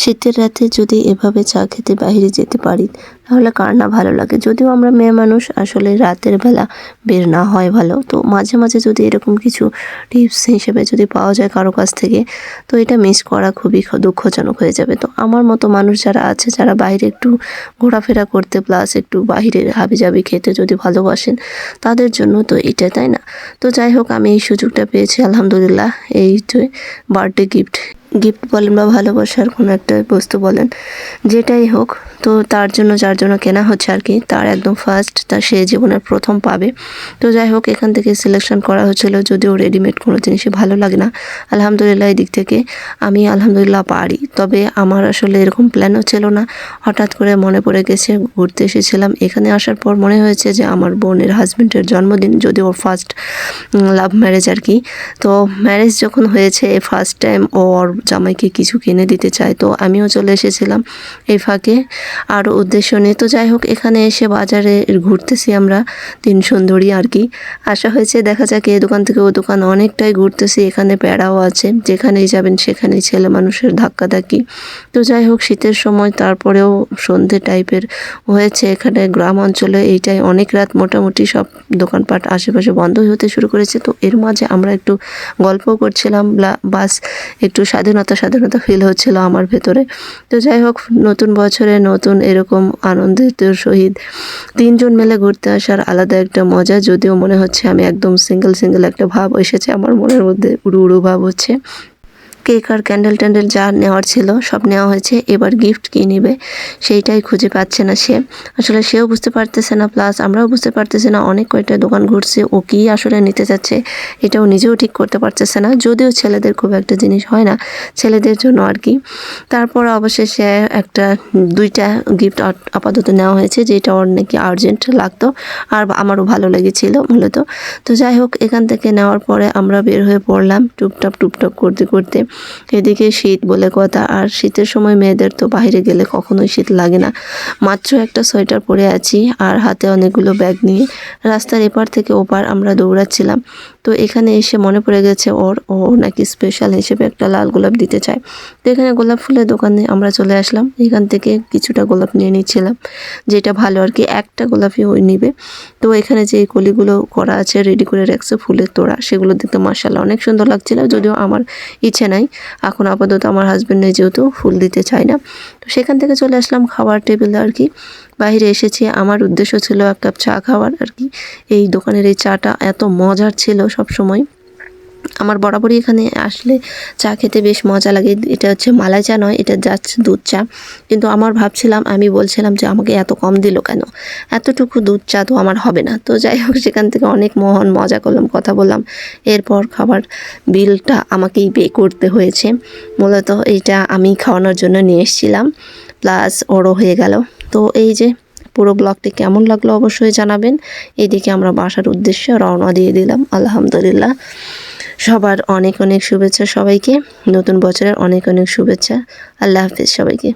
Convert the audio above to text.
শীতের রাতে যদি এভাবে চা খেতে বাইরে যেতে পারি, তাহলে কার না ভালো লাগে? যদিও আমরা মেয়ে মানুষ, আসলে রাতের বেলা বের না হয় ভালো। তো মাঝে মাঝে যদি এরকম কিছু টিপস হিসেবে যদি পাওয়া যায় কারও কাছ থেকে, তো এটা মিস করা খুবই দুঃখজনক হয়ে যাবে। তো আমার মতো মানুষ যারা আছে, যারা বাইরে একটু ঘোরাফেরা করতে প্লাস একটু বাইরের হাবিজাবি খেতে যদি ভালোবাসেন, তাদের জন্য তো এটা তাই না? তো যাই হোক, আমি এই সুযোগটা পেয়েছি, আলহামদুলিল্লাহ। এই বার্থডে গিফট গিফট বলেন বা ভালোবাসার কোনো একটা বস্তু বলেন, যেটাই হোক, তো তার জন্য যার জন্য কেনা হচ্ছে আর কি, তার একদম ফার্স্ট তার সে জীবনের প্রথম পাবে। তো যাই হোক, এখান থেকে সিলেকশন করা হচ্ছিল, যদিও রেডিমেড কোনো জিনিসই ভালো লাগে না। আলহামদুলিল্লাহ এই দিক থেকে আমি আলহামদুলিল্লাহ পারি, তবে আমার আসলে এরকম প্ল্যানও ছিল না। হঠাৎ করে মনে পড়ে গেছে, ঘুরতে এসেছিলাম। এখানে আসার পর মনে হয়েছে যে আমার বোনের হাজব্যান্ডের জন্মদিন যদি ওর ফার্স্ট লাভ ম্যারেজ আর কি। তো ম্যারেজ যখন হয়েছে ফার্স্ট টাইম ওর জামাইকে কিছু কিনে দিতে চায়। তো আমিও চলে এসেছিলাম এই ফাঁকে। আরও উদ্দেশ্য নিয়ে তো যাই হোক, এখানে এসে বাজারে ঘুরতেছি আমরা তিন সুন্দরী আর কি। আশা হয়েছে দেখা যাক এই দোকান থেকে ও দোকান অনেকটাই ঘুরতেছি, এখানে প্যাড়াও আছে, যেখানেই যাবেন সেখানেই ছেলে মানুষের ধাক্কাধাক্কি। তো যাই হোক, শীতের সময় তারপরেও সন্ধে টাইপের হয়েছে এখানে গ্রাম অঞ্চলে, এইটাই অনেক রাত মোটামুটি সব দোকানপাট আশেপাশে বন্ধ হতে শুরু করেছে। তো এর মাঝে আমরা একটু গল্পও করছিলাম বাস একটু স্বাধীনতা স্বাধীনতা ফিল হচ্ছিল আমার ভেতরে। তো যাই হোক, নতুন বছরে নতুন এরকম আনন্দিত সহিত তিনজন মিলে ঘুরতে আসার আলাদা একটা মজা, যদিও মনে হচ্ছে আমি একদম সিঙ্গেল সিঙ্গেল একটা ভাব এসেছে, আমার মনের মধ্যে উড়ু উড়ু ভাব হচ্ছে। কেক আর ক্যান্ডেল ট্যান্ডেল যা নেওয়ার ছিল সব নেওয়া হয়েছে। এবার গিফট কী নেবে, সেইটাই খুঁজে পাচ্ছে না সে। আসলে সেও বুঝতে পারতেছে না প্লাস আমরাও বুঝতে পারতেছি না অনেক কয়েকটা দোকান ঘুরছে, ও কী আসলে নিতে চাচ্ছে এটাও নিজেও ঠিক করতে পারতেছে না। যদিও ছেলেদের খুব একটা জিনিস হয় না, ছেলেদের জন্য আর কি। তারপর অবশেষে একটা, দুইটা গিফট আপাতত নেওয়া হয়েছে, যেটা ওর নাকি আর্জেন্ট লাগতো, আর আমারও ভালো লেগেছিল মূলত। তো যাই হোক, এখান থেকে নেওয়ার পরে আমরা বের হয়ে পড়লাম, টুপটাপ টুপটাপ করতে করতে। এদিকে শীত বলে কথা, আর শীতের সময় মেয়েদের তো বাইরে গেলে কখনোই শীত লাগে না। মাত্র একটা সোয়েটার পরে আছি, আর হাতে অনেকগুলো ব্যাগ নিয়ে রাস্তার এপার থেকে ওপার আমরা দৌড়াচ্ছিলাম। তো এখানে এসে মনে পড়ে গেছে ওর, ও নাকি স্পেশাল হিসেবে একটা লাল গোলাপ দিতে চায়। তো এখানে গোলাপ ফুলের দোকানে আমরা চলে আসলাম। এখান থেকে কিছুটা গোলাপ নিয়ে নিচ্ছিলাম, যেটা ভালো আর কি, একটা গোলাপই ওই নিবে। তো এখানে যে কলিগুলো করা আছে রেডি করে রাখছে ফুলের তোড়া, সেগুলো দেখতে মার্শাল্লাহ অনেক সুন্দর লাগছিল, যদিও আমার ইচ্ছে নাই। এখন আপাতত আমার হাজব্যান্ডে যেহেতু ফুল দিতে চায় না, তো সেখান থেকে চলে আসলাম খাওয়ার টেবিলে আর কি। বাইরে এসেছি, আমার উদ্দেশ্য ছিল এক কাপ চা খাওয়ার আর কি। এই দোকানের এই চাটা এত মজার ছিল সব সময় আমার বরাবরই এখানে আসলে চা খেতে বেশ মজা লাগে। এটা হচ্ছে মালাই চা নয়, এটা যাচ্ছে দুধ চা। কিন্তু আমার ভাবছিলাম, আমি বলছিলাম যে আমাকে এত কম দিল কেন? এতটুকু দুধ চা তো আমার হবে না। তো যাই হোক, সেখান থেকে অনেক মোহন, মজা করলাম, কথা বললাম। এরপর খাবার বিলটা আমাকেই পে করতে হয়েছে। মূলত এটা আমি খাওয়ানোর জন্য নিয়ে এসেছিলাম। প্লাস ওরও হয়ে গেল। তো এই যে পুরো ব্লগটি কেমন লাগল অবশ্যই জানাবেন। এদিকে আমরা বাসার উদ্দেশ্যে রওনা দিয়ে দিলাম। আলহামদুলিল্লাহ। সবার অনেক অনেক শুভেচ্ছা সবাইকে। নতুন বছরের অনেক অনেক শুভেচ্ছা। আল্লাহ হাফিজ সবাইকে।